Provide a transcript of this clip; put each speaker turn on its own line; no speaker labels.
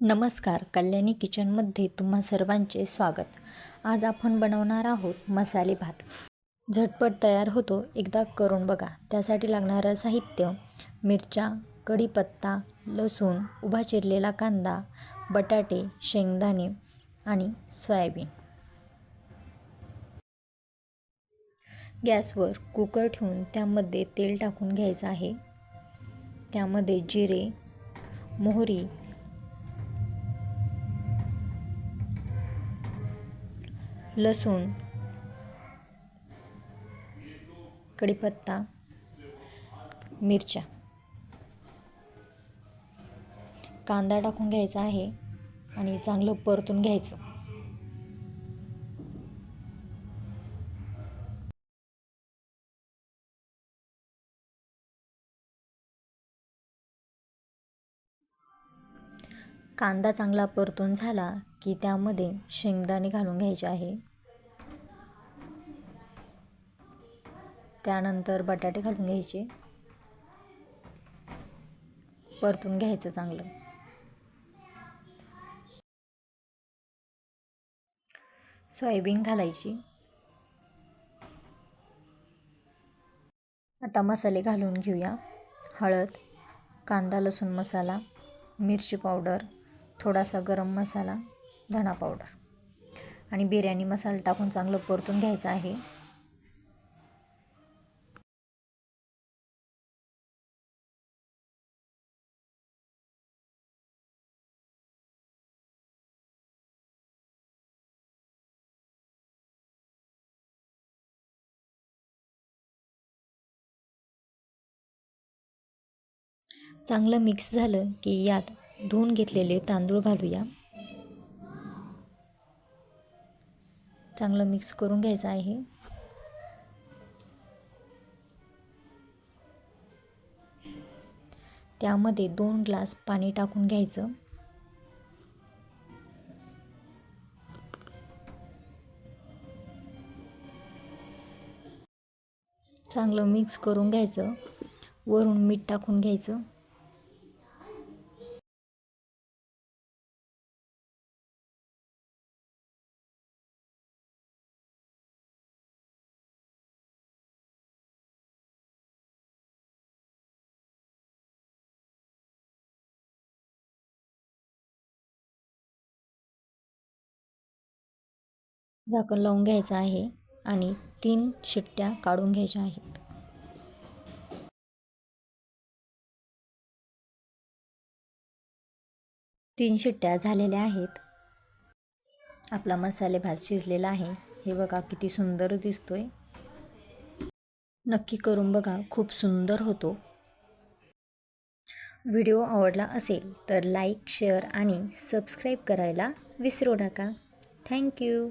नमस्कार कल्याणी किचनमध्ये तुम्हा सर्वांचे स्वागत. आज आपण बनवणार आहोत मसाले भात. झटपट तयार होतो एकदा करून बघा. त्यासाठी लागणारं साहित्य मिरच्या कढीपत्ता लसूण उभा चिरलेला कांदा बटाटे शेंगदाणे आणि सोयाबीन. गॅसवर कुकर ठेवून त्यामध्ये तेल टाकून घ्यायचं आहे. त्यामध्ये जिरे मोहरी लसूण कढीपत्ता मिरच्या. कांदा टाकून घ्यायचा आहे आणि चांगलं परतून घ्यायचं. कांदा चांगला परतून झाला की त्यामध्ये शेंगदाणे घालून घ्यायचे आहे. त्यानंतर बटाटे घालून घ्यायचे. परतून घ्यायचं चांगलं. सोयाबीन घालायची. आता मसाले घालून घेऊया. हळद कांदा लसूण मसाला मिरची पावडर थोडासा गरम मसाला. धणा पावडर आणि बिर्याणी मसाला टाकून चांगलं परतून घ्यायचं आहे. चांगलं मिक्स झालं की यात धुवून घेतलेले तांदूळ घालूया. चांगलं मिक्स करून घ्यायचं आहे. त्यामध्ये दोन ग्लास पाणी टाकून घ्यायचं. चांगलं मिक्स करून घ्यायचं. वरून मीठ टाकून घ्यायचं. झाकण लावून घ्यायचं आहे आणि तीन शिट्ट्या काढून घ्यायच्या आहेत. तीन शिट्ट्या झालेल्या आहेत. आपला मसाले भात शिजलेला आहे. हे बघा किती सुंदर दिसतोय. नक्की करून बघा खूप सुंदर होतो. व्हिडिओ आवडला असेल तर लाईक शेअर आणि सबस्क्राईब करायला विसरू नका. थँक्यू.